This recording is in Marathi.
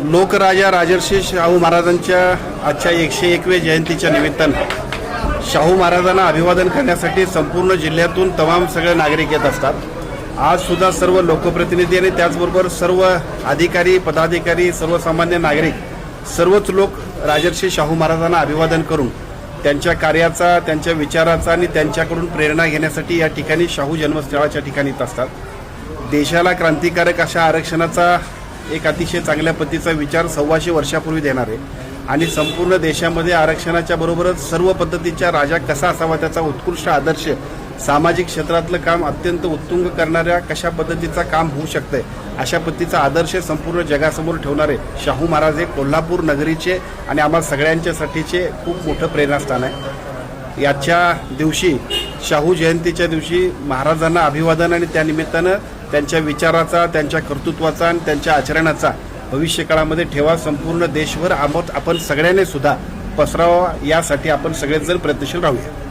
लोकराजा राजर्षी शाहू महाराजांच्या आजच्या एकशे एकव्या जयंतीच्या निमित्तानं शाहू महाराजांना अभिवादन करण्यासाठी संपूर्ण जिल्ह्यातून तमाम सगळे नागरिक येत असतात. आज सुद्धा सर्व लोकप्रतिनिधी आणि त्याचबरोबर सर्व अधिकारी पदाधिकारी सर्वसामान्य नागरिक सर्वच लोक राजर्षी शाहू महाराजांना अभिवादन करून त्यांच्या कार्याचा त्यांच्या विचाराचा आणि त्यांच्याकडून प्रेरणा घेण्यासाठी या ठिकाणी शाहू जन्मस्थळाच्या ठिकाणी येत असतात. देशाला क्रांतिकारक अशा आरक्षणाचा एक अतिशय चांगल्या पद्धतीचा विचार सव्वाशे वर्षापूर्वी देणार आहे. आणि संपूर्ण देशामध्ये आरक्षणाच्या बरोबरच सर्व पद्धतीच्या राजा कसा असावा त्याचा उत्कृष्ट आदर्श सामाजिक क्षेत्रातलं काम अत्यंत उत्तुंग करणाऱ्या कशा पद्धतीचा काम होऊ शकतंय अशा पद्धतीचा आदर्श संपूर्ण जगासमोर ठेवणारे शाहू महाराज हे कोल्हापूर नगरीचे आणि आम्हा सगळ्यांच्यासाठीचे खूप मोठं प्रेरणास्थान आहे. याच्या दिवशी शाहू जयंतीच्या दिवशी महाराजांना अभिवादन आणि त्यानिमित्तानं त्यांच्या विचाराचा त्यांच्या कर्तृत्वाचा आणि त्यांच्या आचरणाचा भविष्यकाळामध्ये ठेवा संपूर्ण देशभर आमोत आपण सगळ्यांनी सुद्धा पसरावा. यासाठी आपण सगळेजण प्रयत्नशील राहूया.